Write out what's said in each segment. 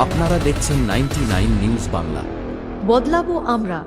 আপনারা দেখছেন ninety news Bangla. বদলাবো আমরা।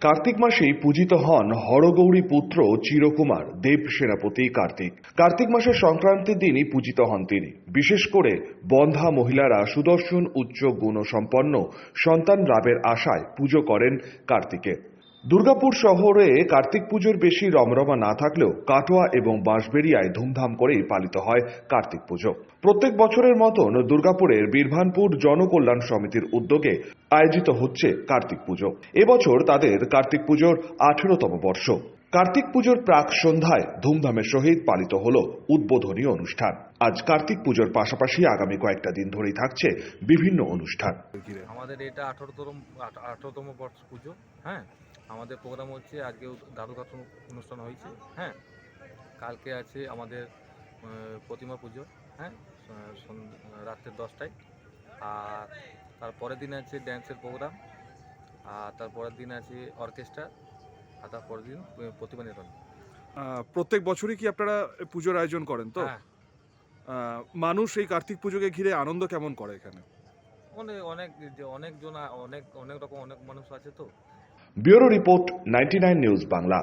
কার্তিক মাসেই পূজিত হন হরগৌরী পুত্র চিরকুমার দেব সেনাপতি কার্তিক। কার্তিক মাসের সংক্রান্তির দিনই পূজিত হন তিনি। বিশেষ করে বন্ধা মহিলারা সুদর্শন উচ্চ গুণসম্পন্ন সন্তান লাভের আশায় পুজো করেন কার্তিকে। দুর্গাপুর শহরে কার্তিক পুজোর বেশি রমরমা না থাকলেও কাটোয়া এবং বাঁশবেড়িয়ায় ধুমধাম করেই পালিত হয় কার্তিক পুজো। প্রত্যেক বছরের মতন দুর্গাপুরের বীরভানপুর জনকল্যাণ সমিতির উদ্যোগে আয়োজিত হচ্ছে কার্তিক পুজো। এবছর তাদের কার্তিক পুজোর আঠেরোতম বর্ষ। কার্তিক পুজোর প্রাক সন্ধ্যায় ধুমধামের সহিত পালিত হল উদ্বোধনী অনুষ্ঠান। আজ কার্তিক পুজোর পাশাপাশি আগামী কয়েকটা দিন ধরেই থাকছে বিভিন্ন অনুষ্ঠান। আমাদের এটা আঠারোতম আঠারোতম বর্ষ পুজো হ্যাঁ? আমাদের প্রোগ্রাম হচ্ছে আজকে দাদু কার্টুন অনুষ্ঠান হয়েছে হ্যাঁ? কালকে আছে আমাদের প্রতিমা পুজো হ্যাঁ? আহ, সন- রাত্রে দশটায়। আর তারপরের দিন আছে ড্যান্সের প্রোগ্রাম আর তারপরের দিন আছে অর্কেস্ট্রা আর তারপরের দিন প্রতিমা নিরণ প্রত্যেক বছরই কি আপনারা পুজোর আয়োজন করেন তো? হ্যাঁ। মানুষ এই কার্তিক পুজোকে ঘিরে আনন্দ কেমন করে এখানে? অনেক অনেক যে অনেকজন অনেক অনেক রকম অনেক মানুষ আছে তো। Bureau report ninety news Bangla